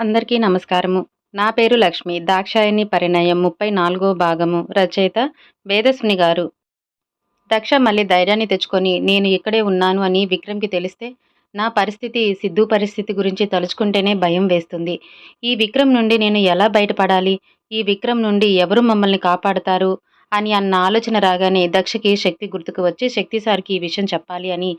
అందరికీ నమస్కారము. నా పేరు లక్ష్మి. దాక్షాయణి పరిణయం ముప్పై నాలుగో భాగము. రచయిత వేదస్విని గారు. దక్ష మళ్ళీ ధైర్యాన్ని తెచ్చుకొని నేను ఇక్కడే ఉన్నాను అని విక్రమ్కి తెలిస్తే నా పరిస్థితి సిద్ధు పరిస్థితి గురించి తలుచుకుంటేనే భయం వేస్తుంది. ఈ విక్రమ్ నుండి నేను ఎలా బయటపడాలి? ఈ విక్రమ్ నుండి ఎవరు మమ్మల్ని కాపాడతారు? అని అన్న ఆలోచన రాగానే దక్షకి శక్తి గుర్తుకు వచ్చి శక్తి సార్కి ఈ విషయం చెప్పాలి అని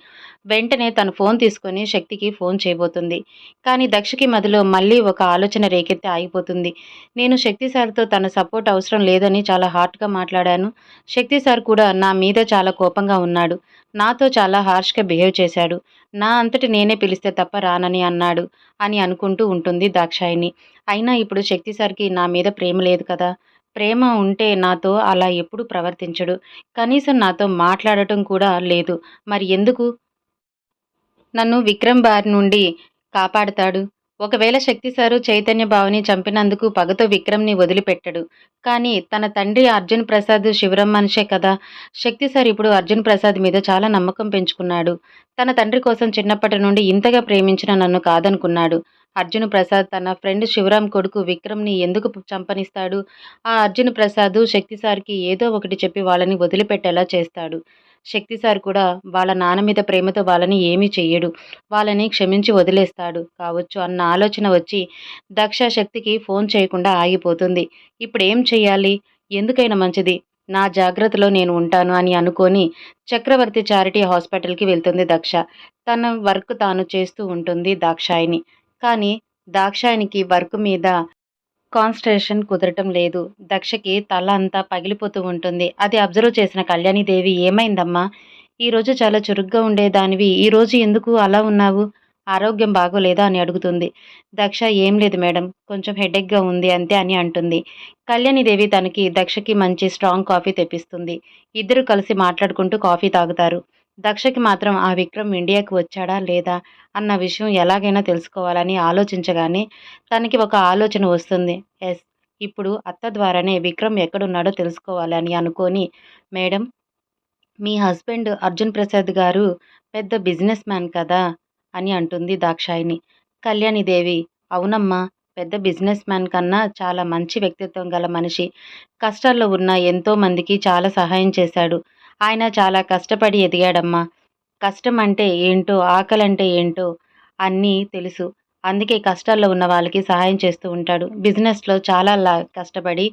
వెంటనే తను ఫోన్ తీసుకొని శక్తికి ఫోన్ చేయబోతుంది. కానీ దక్షకి మధ్యలో మళ్ళీ ఒక ఆలోచన రేకెత్తి ఆగిపోతుంది. నేను శక్తి సార్తో తన సపోర్ట్ అవసరం లేదని చాలా హార్ట్గా మాట్లాడాను. శక్తి సార్ కూడా నా మీద చాలా కోపంగా ఉన్నాడు. నాతో చాలా హార్ష్గా బిహేవ్ చేశాడు. నా అంతటి నేనే పిలిస్తే తప్ప రానని అన్నాడు అని అనుకుంటూ ఉంటుంది దాక్షాయిని అయినా ఇప్పుడు శక్తి సార్కి నా మీద ప్రేమ లేదు కదా? ప్రేమ ఉంటే నాతో అలా ఎప్పుడు ప్రవర్తించడు. కనీసం నాతో మాట్లాడటం కూడా లేదు. మరి ఎందుకు? నన్ను విక్రమ్ బారి నుండి కాపాడతాడు. ఒకవేళ శక్తి సారు చైతన్య భావని చంపినందుకు పగతో విక్రమ్ని వదిలిపెట్టడు. కానీ తన తండ్రి అర్జున్ ప్రసాద్ శివరం మనిషే కదా. శక్తి సార్ ఇప్పుడు అర్జున్ ప్రసాద్ మీద చాలా నమ్మకం పెంచుకున్నాడు. తన తండ్రి కోసం చిన్నప్పటి నుండి ఇంతగా ప్రేమించిన నన్ను కాదనుకున్నాడు. అర్జున్ ప్రసాద్ తన ఫ్రెండ్ శివరాం కొడుకు విక్రమ్ని ఎందుకు చంపనిస్తాడు? ఆ అర్జున్ ప్రసాద్ శక్తి సార్కి ఏదో ఒకటి చెప్పి వాళ్ళని వదిలిపెట్టేలా చేస్తాడు. శక్తి సార్ కూడా వాళ్ళ నాన్న మీద ప్రేమతో వాళ్ళని ఏమీ చెయ్యడు. వాళ్ళని క్షమించి వదిలేస్తాడు కావచ్చు అన్న ఆలోచన వచ్చి దక్ష శక్తికి ఫోన్ చేయకుండా ఆగిపోతుంది. ఇప్పుడు ఏం చెయ్యాలి? ఎందుకైనా మంచిది. నా జాగ్రత్తలో నేను ఉంటాను అని అనుకొని చక్రవర్తి చారిటీ హాస్పిటల్కి వెళ్తుంది దక్ష. తన వర్క్ తాను చేస్తూ ఉంటుంది దాక్షాయిని. కానీ దాక్షాయినికి వర్క్ మీద కాన్స్ట్రేషన్ కుదరటం లేదు. దక్షకి తల అంతా పగిలిపోతూ ఉంటుంది. అది అబ్జర్వ్ చేసిన కళ్యాణిదేవి ఏమైందమ్మా? ఈరోజు చాలా చురుగ్గా ఉండేదానివి ఈరోజు ఎందుకు అలా ఉన్నావు? ఆరోగ్యం బాగోలేదా? అని అడుగుతుంది. దక్ష ఏం లేదు మేడం. కొంచెం హెడేక్గా ఉంది అంతే అని అంటుంది. కళ్యాణిదేవి తనకి దక్షకి మంచి స్ట్రాంగ్ కాఫీ తెప్పిస్తుంది. ఇద్దరు కలిసి మాట్లాడుకుంటూ కాఫీ తాగుతారు. దక్షకి మాత్రం ఆ విక్రమ్ ఇండియాకి వచ్చాడా లేదా అన్న విషయం ఎలాగైనా తెలుసుకోవాలని ఆలోచించగానే తనకి ఒక ఆలోచన వస్తుంది. ఎస్ ఇప్పుడు అత్త ద్వారానే విక్రమ్ ఎక్కడున్నాడో తెలుసుకోవాలని అనుకొని మేడం మీ హస్బెండ్ అర్జున్ ప్రసాద్ గారు పెద్ద బిజినెస్ మ్యాన్ కదా అని అంటుంది దాక్షాయిని కళ్యాణిదేవి అవునమ్మా పెద్ద బిజినెస్ మ్యాన్ కన్నా చాలా మంచి వ్యక్తిత్వం గల మనిషి. కష్టాల్లో ఉన్న ఎంతో మందికి చాలా సహాయం చేశాడు. ఆయన చాలా కష్టపడి ఎదిగాడమ్మా. కష్టం అంటే ఏంటో ఆకలి అంటే ఏంటో అన్నీ తెలుసు. అందుకే కష్టాల్లో ఉన్న వాళ్ళకి సహాయం చేస్తూ ఉంటాడు. బిజినెస్లో చాలా లా కష్టపడి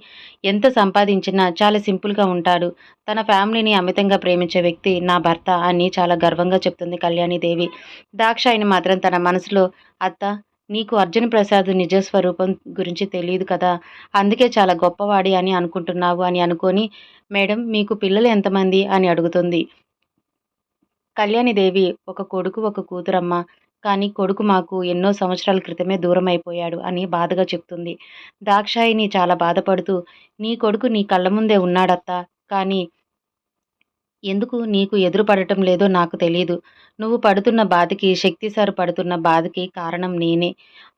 ఎంత సంపాదించినా చాలా సింపుల్గా ఉంటాడు. తన ఫ్యామిలీని అమితంగా ప్రేమించే వ్యక్తి నా భర్త అని చాలా గర్వంగా చెప్తుంది కళ్యాణిదేవి. దాక్షాయిని మాత్రం తన మనసులో అత్త నీకు అర్జున్ ప్రసాద్ నిజస్వరూపం గురించి తెలియదు కదా. అందుకే చాలా గొప్పవాడి అని అనుకుంటున్నావు అని అనుకొని మేడం మీకు పిల్లలు ఎంతమంది? అని అడుగుతుంది. కళ్యాణిదేవి ఒక కొడుకు ఒక కూతురమ్మ. కానీ కొడుకు మాకు ఎన్నో సంవత్సరాల క్రితమే దూరం అయిపోయాడు అని బాధగా చెప్తుంది. దాక్షాయిని చాలా బాధపడుతూ నీ కొడుకు నీ కళ్ళ ముందే ఉన్నాడత్తా. కానీ ఎందుకు నీకు ఎదురు పడటం లేదో నాకు తెలియదు నువ్వు పడుతున్న బాధకి శక్తి సార్ పడుతున్న బాధకి కారణం నేనే.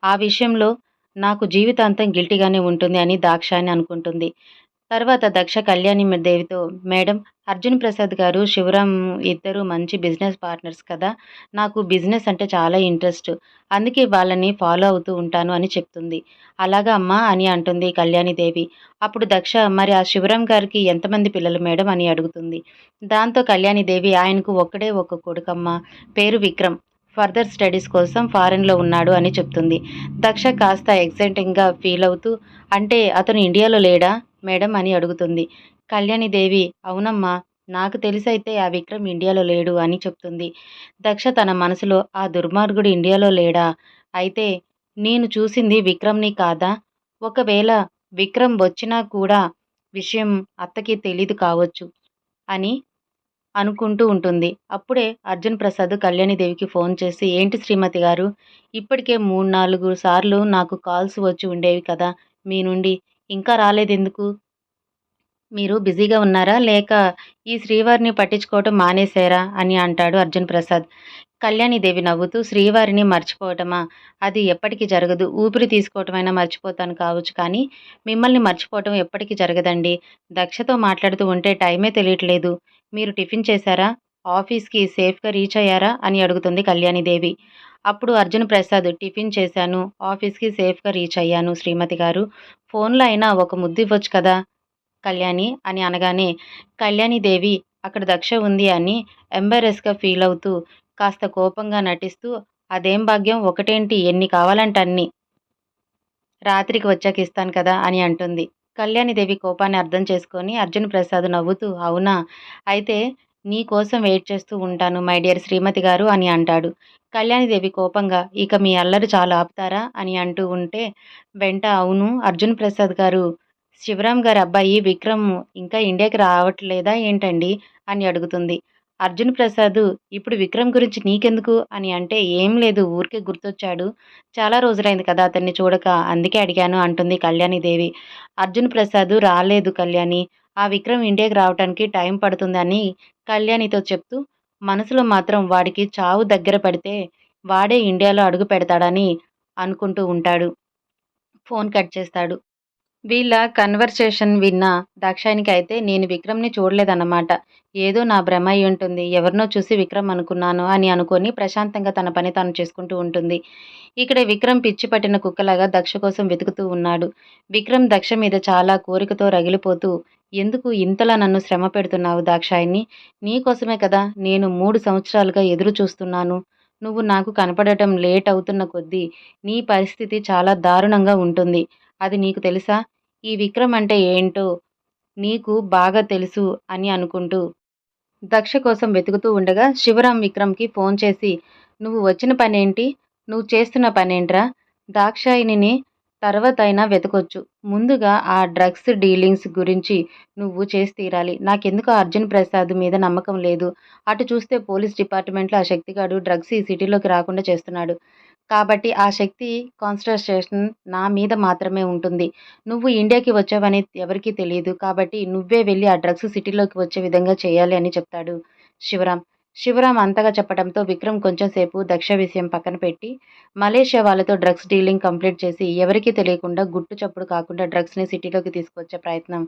ఆ విషయంలో నాకు జీవితాంతం గిల్టీగానే ఉంటుంది అని దాక్షాయిని అనుకుంటుంది. తర్వాత దక్ష కళ్యాణి దేవితో మేడం అర్జున్ ప్రసాద్ గారు శివరాం ఇద్దరు మంచి బిజినెస్ పార్ట్నర్స్ కదా. నాకు బిజినెస్ అంటే చాలా ఇంట్రెస్ట్. అందుకే వాళ్ళని ఫాలో అవుతూ ఉంటాను అని చెప్తుంది. అలాగా అమ్మా అని అంటుంది కళ్యాణిదేవి అప్పుడు దక్ష మరి ఆ శివరాం గారికి ఎంతమంది పిల్లలు మేడం? అని అడుగుతుంది. దాంతో కళ్యాణిదేవి ఆయనకు ఒక్కడే ఒక కొడుకమ్మ. పేరు విక్రమ్. ఫర్దర్ స్టడీస్ కోసం ఫారెన్లో ఉన్నాడు అని చెప్తుంది. దక్ష కాస్త ఎగ్జైటింగ్గా ఫీల్ అవుతూ అంటే అతను ఇండియాలో లేడా మేడం అని అడుగుతుంది. కళ్యాణిదేవి అవునమ్మా నాకు తెలిసైతే ఆ విక్రమ్ ఇండియాలో లేడు అని చెప్తుంది. దక్ష తన మనసులో ఆ దుర్మార్గుడు ఇండియాలో లేడా? అయితే నేను చూసింది విక్రమ్ని కాదా? ఒకవేళ విక్రమ్ వచ్చినా కూడా విషయం అత్తకి తెలీదు కావచ్చు అని అనుకుంటూ ఉంటుంది. అప్పుడే అర్జున్ ప్రసాద్ కళ్యాణిదేవికి ఫోన్ చేసి ఏంటి శ్రీమతి గారు? ఇప్పటికే మూడు నాలుగు సార్లు నాకు కాల్స్ వచ్చి ఉండేవి కదా మీ నుండి ఇంకా రాలేదెందుకు? మీరు బిజీగా ఉన్నారా? లేక ఈ శ్రీవారిని పట్టించుకోవటం మానేశారా? అని అంటాడు అర్జున్ ప్రసాద్. కళ్యాణిదేవి నవ్వుతూ శ్రీవారిని మర్చిపోవటమా? అది ఎప్పటికీ జరగదు. ఊపిరి తీసుకోవటమైనా మర్చిపోతాను కావచ్చు కానీ మిమ్మల్ని మర్చిపోవటం ఎప్పటికీ జరగదండి. దక్షతో మాట్లాడుతూ ఉంటే టైమే తెలియట్లేదు. మీరు టిఫిన్ చేశారా? ఆఫీస్కి సేఫ్గా రీచ్ అయ్యారా? అని అడుగుతుంది కళ్యాణిదేవి. అప్పుడు అర్జున్ ప్రసాద్ టిఫిన్ చేశాను ఆఫీస్కి సేఫ్గా రీచ్ అయ్యాను శ్రీమతి గారు. ఫోన్లో అయినా ఒక ముద్దు ఇవ్వచ్చు కదా? కళ్యాణి అని అనగానే కళ్యాణిదేవి అక్కడ దక్ష ఉంది అని ఎంబారెస్గా ఫీల్ అవుతూ కాస్త కోపంగా నటిస్తూ అదేం భాగ్యం? ఒకటేంటి? ఎన్ని కావాలంటే అన్ని. రాత్రికి వచ్చాక ఇస్తాను కదా? అని అంటుంది. కళ్యాణిదేవి కోపాన్ని అర్థం చేసుకొని అర్జున్ ప్రసాద్ నవ్వుతూ అవునా? అయితే నీ కోసం వెయిట్ చేస్తూ ఉంటాను మై డియర్ శ్రీమతి గారు అని అంటాడు. కళ్యాణిదేవి కోపంగా ఇక మీ అల్లరి చాలా ఆపుతారా? అని అంటూ ఉంటే వెంట అవును. అర్జున్ ప్రసాద్ గారు శివరాం గారి అబ్బాయి విక్రమ్ ఇంకా ఇండియాకి రావట్లేదా ఏంటండి? అని అడుగుతుంది. అర్జున్ ప్రసాద్ ఇప్పుడు విక్రమ్ గురించి నీకెందుకు? అని అంటే ఏం లేదు ఊరికే గుర్తొచ్చాడు. చాలా రోజులైంది కదా అతన్ని చూడక అందుకే అడిగాను అంటుంది కళ్యాణిదేవి. అర్జున్ ప్రసాద్ రాలేదు కళ్యాణి. ఆ విక్రమ్ ఇండియాకి రావడానికి టైం పడుతుందని కళ్యాణితో చెప్తూ మనసులో మాత్రం వాడికి చావు దగ్గర పడితే వాడే ఇండియాలో అడుగు పెడతాడని అనుకుంటూ ఉంటాడు. ఫోన్ కట్ చేస్తాడు. వీళ్ళ కన్వర్సేషన్ విన్న దాక్షాయినికి అయితే నేను విక్రమ్ని చూడలేదన్నమాట. ఏదో నా భ్రమ అయి ఉంటుంది. ఎవరినో చూసి విక్రమ్ అనుకున్నాను అని అనుకొని ప్రశాంతంగా తన పని తాను చేసుకుంటూ ఉంటుంది. ఇక్కడ విక్రమ్ పిచ్చి పట్టిన కుక్కలాగా దక్ష కోసం వెతుకుతూ ఉన్నాడు. విక్రమ్ దక్ష మీద చాలా కోరికతో రగిలిపోతూ ఎందుకు ఇంతలా నన్ను శ్రమ పెడుతున్నావు దాక్షాయిని నీకోసమే కదా నేను మూడు సంవత్సరాలుగా ఎదురు చూస్తున్నాను. నువ్వు నాకు కనపడటం లేట్ అవుతున్న కొద్దీ నీ పరిస్థితి చాలా దారుణంగా ఉంటుంది. అది నీకు తెలుసా? ఈ విక్రమ్ అంటే ఏంటో నీకు బాగా తెలుసు అని అనుకుంటూ దక్ష కోసం వెతుకుతూ ఉండగా శివరాం విక్రమ్కి ఫోన్ చేసి నువ్వు వచ్చిన పనేంటి? నువ్వు చేస్తున్న పనేంట్రా? దాక్షాయిని తర్వాత అయినా వెతకొచ్చు. ముందుగా ఆ డ్రగ్స్ డీలింగ్స్ గురించి నువ్వు చేసి తీరాలి. నాకెందుకు అర్జున్ ప్రసాద్ మీద నమ్మకం లేదు? అటు చూస్తే పోలీస్ డిపార్ట్మెంట్లో ఆ శక్తిగాడు డ్రగ్స్ ఈ సిటీలోకి రాకుండా చేస్తున్నాడు. కాబట్టి ఆ శక్తి కాన్సన్ట్రేషన్ నా మీద మాత్రమే ఉంటుంది. నువ్వు ఇండియాకి వచ్చావని ఎవరికీ తెలియదు. కాబట్టి నువ్వే వెళ్ళి ఆ డ్రగ్స్ సిటీలోకి వచ్చే విధంగా చేయాలి అని చెప్తాడు శివరాం శివరాం అంతగా చెప్పడంతో విక్రమ్ కొంచెం సేపు దక్ష విషయం పక్కన పెట్టి మలేషియా వాళ్ళతో డ్రగ్స్ డీలింగ్ కంప్లీట్ చేసి ఎవరికీ తెలియకుండా గుట్టు చప్పుడు కాకుండా డ్రగ్స్ని సిటీలోకి తీసుకొచ్చే ప్రయత్నం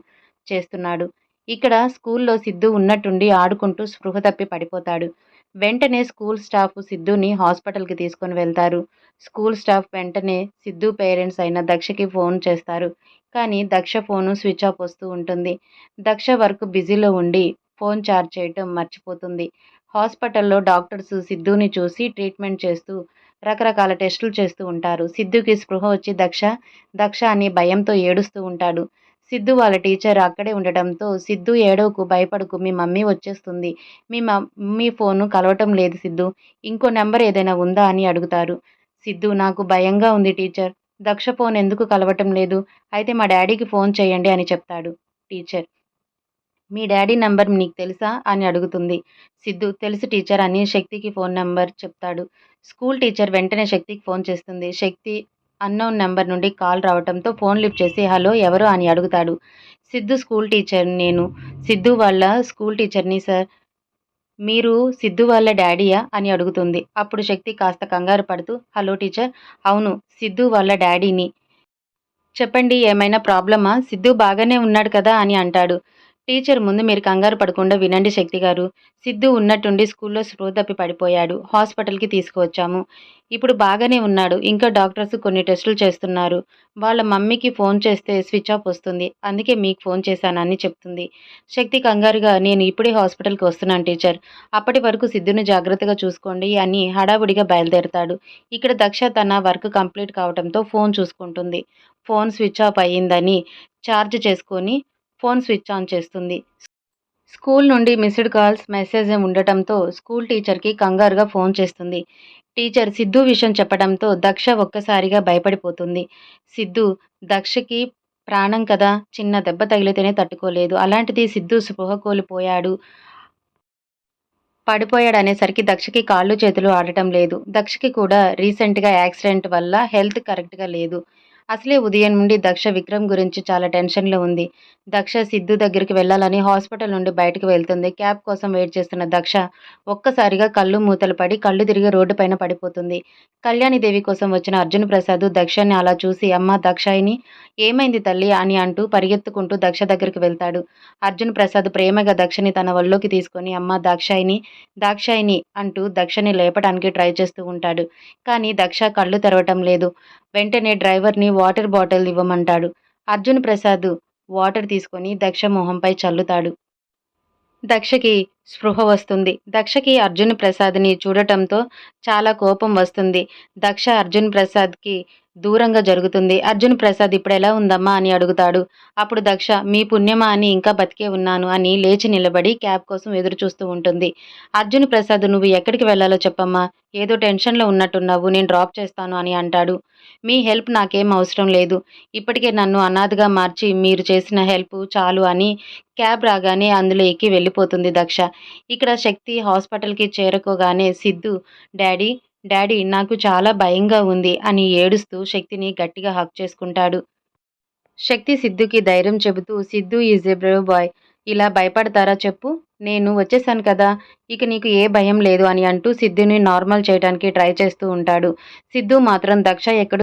చేస్తున్నాడు. ఇక్కడ స్కూల్లో సిద్ధు ఉన్నట్టుండి ఆడుకుంటూ స్పృహ తప్పి పడిపోతాడు. వెంటనే స్కూల్ స్టాఫ్ సిద్ధుని హాస్పిటల్కి తీసుకొని వెళ్తారు. స్కూల్ స్టాఫ్ వెంటనే సిద్ధు పేరెంట్స్ అయిన దక్షకి ఫోన్ చేస్తారు. కానీ దక్ష ఫోను స్విచ్ ఆఫ్ వస్తూ ఉంటుంది. దక్ష వర్క్ బిజీలో ఉండి ఫోన్ ఛార్జ్ చేయటం మర్చిపోతుంది. హాస్పిటల్లో డాక్టర్స్ సిద్ధుని చూసి ట్రీట్మెంట్ చేస్తూ రకరకాల టెస్టులు చేస్తూ ఉంటారు. సిద్ధుకి స్పృహ వచ్చి దక్ష దక్ష అని భయంతో ఏడుస్తూ ఉంటాడు. సిద్ధు వాళ్ళ టీచర్ అక్కడే ఉండటంతో సిద్ధు ఏడవకు భయపడకు మీ మమ్మీ వచ్చేస్తుంది. మీ మమ్మీ ఫోను కలవటం లేదు సిద్ధు. ఇంకో నెంబర్ ఏదైనా ఉందా? అని అడుగుతారు. సిద్ధు నాకు భయంగా ఉంది టీచర్. దక్ష ఫోన్ ఎందుకు కలవటం లేదు? అయితే మా డాడీకి ఫోన్ చేయండి అని చెప్తాడు టీచర్. మీ డాడీ నెంబర్ నీకు తెలుసా? అని అడుగుతుంది. సిద్ధు తెలుసు టీచర్ అని శక్తికి ఫోన్ నెంబర్ చెప్తాడు. స్కూల్ టీచర్ వెంటనే శక్తికి ఫోన్ చేస్తుంది. శక్తి అన్నోన్ నెంబర్ నుండి కాల్ రావడంతో ఫోన్ లిఫ్ట్ చేసి హలో ఎవరు? అని అడుగుతాడు. సిద్ధు స్కూల్ టీచర్ నేను. సిద్ధు వాళ్ళ స్కూల్ టీచర్ని సార్. మీరు సిద్ధు వాళ్ళ డాడీయా? అని అడుగుతుంది. అప్పుడు శక్తి కాస్త కంగారు పడుతూ హలో టీచర్. అవును సిద్ధు వాళ్ళ డాడీని. చెప్పండి ఏమైనా ప్రాబ్లమా? సిద్ధు బాగానే ఉన్నాడు కదా? అని అంటాడు. టీచర్ ముందు మీరు కంగారు పడకుండా వినండి శక్తి గారు. సిద్ధు ఉన్నట్టుండి స్కూల్లో స్పృహ తప్పి పడిపోయాడు. హాస్పిటల్కి తీసుకువచ్చాము. ఇప్పుడు బాగానే ఉన్నాడు. ఇంకా డాక్టర్స్ కొన్ని టెస్టులు చేస్తున్నారు. వాళ్ళ మమ్మీకి ఫోన్ చేస్తే స్విచ్ ఆఫ్ వస్తుంది. అందుకే మీకు ఫోన్ చేశానని చెప్తుంది. శక్తి కంగారుగా నేను ఇప్పుడే హాస్పిటల్కి వస్తున్నాను టీచర్. అప్పటి వరకు సిద్ధుని జాగ్రత్తగా చూసుకోండి అని హడావుడిగా బయలుదేరతాడు. ఇక్కడ దక్ష తన వర్క్ కంప్లీట్ కావడంతో ఫోన్ చూసుకుంటుంది. ఫోన్ స్విచ్ ఆఫ్ అయ్యిందని ఛార్జ్ చేసుకొని ఫోన్ స్విచ్ ఆన్ చేస్తుంది. స్కూల్ నుండి మిస్డ్ కాల్స్ మెసేజ్ ఉండటంతో స్కూల్ టీచర్కి కంగారుగా ఫోన్ చేస్తుంది. టీచర్ సిద్ధు విషయం చెప్పడంతో దక్ష ఒక్కసారిగా భయపడిపోతుంది. సిద్ధు దక్షకి ప్రాణం కదా చిన్న దెబ్బ తగిలితేనే తట్టుకోలేదు. అలాంటిది సిద్ధు స్పృహ కోల్పోయాడు. పడిపోయాడు అనేసరికి దక్షకి కాళ్ళు చేతులు ఆడటం లేదు. దక్షకి కూడా రీసెంట్గా యాక్సిడెంట్ వల్ల హెల్త్ కరెక్ట్గా లేదు. అసలే ఉదయం నుండి దక్ష విక్రమ్ గురించి చాలా టెన్షన్లో ఉంది. దక్ష సిద్ధు దగ్గరికి వెళ్ళాలని హాస్పిటల్ నుండి బయటకు వెళ్తుంది. క్యాబ్ కోసం వెయిట్ చేస్తున్న దక్ష ఒక్కసారిగా కళ్ళు మూతలు పడి కళ్ళు తిరిగి రోడ్డు పైన పడిపోతుంది. కళ్యాణిదేవి కోసం వచ్చిన అర్జున్ ప్రసాద్ దక్షని అలా చూసి అమ్మ దక్షాయిని ఏమైంది తల్లి? అని అంటూ పరిగెత్తుకుంటూ దక్ష దగ్గరికి వెళ్తాడు. అర్జున్ ప్రసాద్ ప్రేమగా దక్షని తన వల్లోకి తీసుకొని అమ్మ దాక్షాయిని దాక్షాయిని అంటూ దక్షని లేపడానికి ట్రై చేస్తూ ఉంటాడు. కానీ దక్ష కళ్ళు తెరవటం లేదు. వెంటనే డ్రైవర్ని వాటర్ బాటిల్ ఇవ్వమంటాడు. అర్జున్ ప్రసాద్ వాటర్ తీసుకొని దక్ష మొహంపై చల్లుతాడు. దక్షకి స్పృహ వస్తుంది. దక్షకి అర్జున్ ప్రసాద్ని చూడటంతో చాలా కోపం వస్తుంది. దక్ష అర్జున్ ప్రసాద్కి దూరంగా జరుగుతుంది. అర్జున్ ప్రసాద్ ఇప్పుడు ఎలా ఉందమ్మా అని అడుగుతాడు. అప్పుడు దక్ష మీ పుణ్యమా అని ఇంకా బతికే ఉన్నాను అని లేచి నిలబడి క్యాబ్ కోసం ఎదురు చూస్తూ ఉంటుంది. అర్జున్ ప్రసాద్ నువ్వు ఎక్కడికి వెళ్ళాలో చెప్పమ్మా. ఏదో టెన్షన్లో ఉన్నట్టున్నావు. నేను డ్రాప్ చేస్తాను అని అంటాడు. మీ హెల్ప్ నాకేం అవసరం లేదు. ఇప్పటికే నన్ను అనాథగా మార్చి మీరు చేసిన హెల్ప్ చాలు అని క్యాబ్ రాగానే అందులో ఎక్కి వెళ్ళిపోతుంది దక్ష. ఇక్కడ శక్తి హాస్పిటల్కి చేరుకోగానే సిద్ధు డాడీ డాడీ నాకు చాలా భయంగా ఉంది అని ఏడుస్తూ శక్తిని గట్టిగా హక్ చేసుకుంటాడు. శక్తి సిద్ధుకి ధైర్యం చెబుతూ Siddhu is a brave boy ఇలా భయపడతారా చెప్పు నేను వచ్చేసాను కదా ఇక నీకు ఏ భయం లేదు అని అంటూ సిద్ధుని నార్మల్ చేయడానికి ట్రై చేస్తూ ఉంటాడు. సిద్ధు మాత్రం దక్ష ఎక్కడ